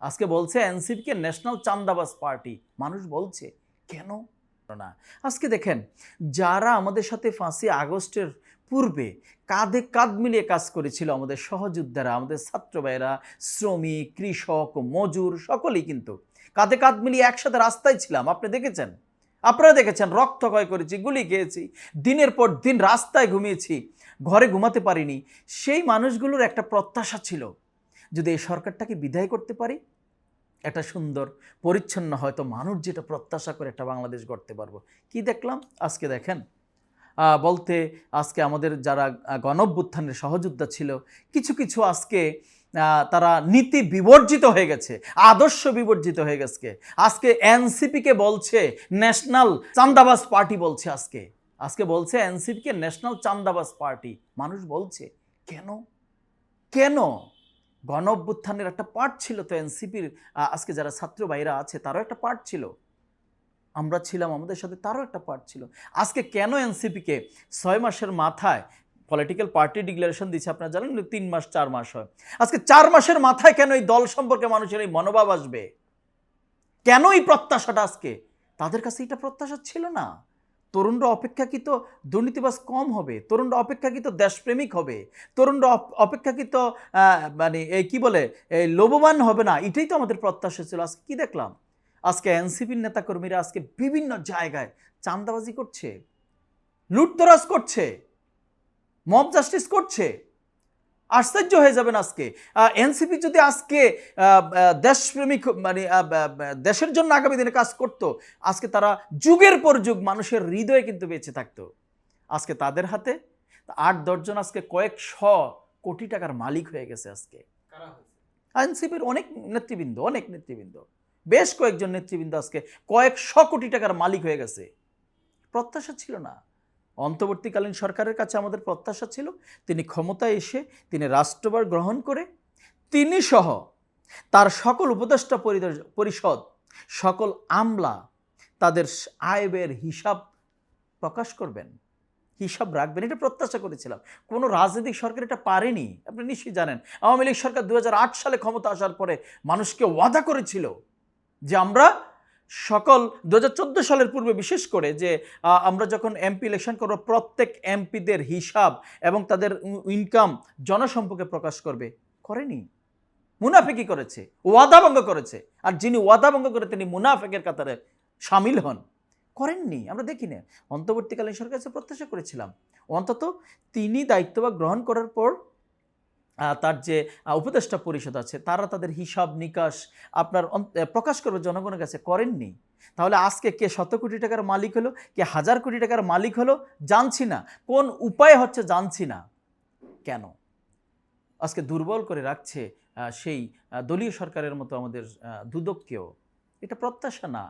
আজকে বলছে এনসিপিকে ন্যাশনাল চান্দাবাজ পার্টি। মানুষ বলছে, কেন? না। আজকে দেখেন, যারা আমাদের সাথে ফাঁসি আগস্টের পূর্বে কাঁধে কাঁধ মিলিয়ে কাজ করেছিল আমাদের সহযোদ্ধারা, আমাদের ছাত্র ভাইয়েরা শ্রমিক, কৃষক, মজুর, সকলেই কিন্তু কাঁধে কাঁধ মিলিয়ে একসাথে রাস্তায় ছিলাম। আপনি দেখেছেন? আপনারা দেখেছেন, রক্ত ক্ষয় করেছি, গুলি খেয়েছি, দিনের পর দিন রাস্তায় ঘুমিয়েছি, ঘরে ঘুমাতে পারিনি। সেই মানুষগুলোর একটা প্রত্যাশা ছিল যদি এই সরকারটাকে বিদায় করতে পারি একটা সুন্দর। পরিচ্ছন্ন হয়তো মানুষ যেটা প্রত্যাশা করে একটা বাংলাদেশ গড়তে পারব। কি দেখলাম? আজকে দেখেন। বলতে আজকে আমাদের যারা গণভ্যুত্থানের সহযোদ্ধা ছিল, কিছু কিছু আজকে তারা নীতি বিবর্জিত হয়ে গেছে, আদর্শ বিবর্জিত হয়ে গেছে। আজকে এনসিপিকে বলছে, ন্যাশনাল চান্দাবাজ পার্টি বলছে আজকে। আজকে বলছে এনসিপিকে ন্যাশনাল চান্দাবাজ পার্টি। মানুষ বলছে, কেন? কেন? গণ অভ্যুত্থানের একটা পার্ট ছিল তো এনসিপির আজকে যারা ছাত্র ভাইরা আছে, তারও একটা পার্ট ছিল। আমরা ছিলাম, আমাদের সাথে তারও একটা পার্ট ছিল। আজকে কেন এনসিপিকে ছয় মাসের মাথায় পলিটিক্যাল পার্টি ডিক্লারেশন দিচ্ছে আপনারা জানেন তিন মাস, চার মাস হয়। আজকে চার মাসের মাথায় কেন এই দল সম্পর্কে মানুষের এই মনোভাব আসবে? কেন এই প্রত্যাশাটা আজকে? তাদের কাছে এটা প্রত্যাশা ছিল না। তরুণরা অপেক্ষাকৃত দুর্নীতিবাজ কম হবে, তরুণরা অপেক্ষাকৃত দেশপ্রেমিক হবে, তরুণরা অপেক্ষাকৃত মানে এই কী বলে এই লোভবান হবে না, এটাই তো আমাদের প্রত্যাশা ছিল, আজকে কী দেখলাম? আজকে এনসিপির নেতাকর্মীরা আজকে বিভিন্ন জায়গায় চান্দাবাজি করছে, লুটতরাজ করছে, মব জাস্টিস করছে আশ্চর্য হয়ে যাবেন আজকে। এনসিপি যদি আজকে দেশপ্রেমিক মানে দেশের জন্য আগামী দিনে কাজ করত আজকে তারা যুগের পর যুগ মানুষের হৃদয়ে কিন্তু বেঁচে থাকতো। আজকে তাদের হাতে আট দশজন আজকে কয়েক শ কোটি টাকার মালিক হয়ে গেছে আজকে। এনসিপির অনেক নেতৃবৃন্দ অনেক নেতৃবৃন্দ। বেশ কয়েকজন নেতৃবৃন্দ আজকে কয়েক শ কোটি টাকার মালিক হয়ে গেছে। প্রত্যাশা ছিল না। অন্তর্বর্তীকালীন সরকারের কাছে আমাদের প্রত্যাশা ছিল, তিনি ক্ষমতায় এসে তিনি রাষ্ট্রভার গ্রহণ করে তিনি সহ তার সকল উপদেষ্টা পরিষদ, সকল আমলা তাদের আয় ব্যয়ের হিসাব প্রকাশ করবেন, হিসাব রাখবেন, এটা প্রত্যাশা করেছিলাম। কোনো রাজনৈতিক সরকার এটা পারেনি, আপনি নিশ্চয়ই জানেন। আওয়ামী লীগ সরকার দু হাজার আট সালে ক্ষমতা আসার পরে মানুষকে ওয়াদা করেছিল যে আমরা সকল দু হাজার চোদ্দ সালের পূর্বে বিশেষ করে যে আমরা যখন এমপি ইলেকশন করব, প্রত্যেক এমপিদের হিসাব এবং তাদের ইনকাম জনসম্পর্কে প্রকাশ করবে। করেনি। মুনাফেকি করেছে। ওয়াদা ভঙ্গ করেছে। আর যিনি ওয়াদা ভঙ্গ করে তিনি মুনাফেকের কাতারে সামিল হন। করেননি। আমরা দেখি না। অন্তর্বর্তীকালীন সরকার প্রত্যাশা করেছিলাম। অন্তত তিনি দায়িত্বভাগ গ্রহণ করার পর তার যে উপদেষ্টা পরিষদ আছে, তারা তাদের হিসাব নিকাশ আপনার প্রকাশ করবে, জনগণের কাছে করেননি। তাহলে আজকে কে শত কোটি টাকার মালিক হলো, কে হাজার কোটি টাকার মালিক হলো, জানছি না। কোন উপায় হচ্ছে জানছি না। কেন? আজকে দুর্বল করে রাখছে সেই দলীয় সরকারের মতো আমাদের দুদককেও। এটা প্রত্যাশা না।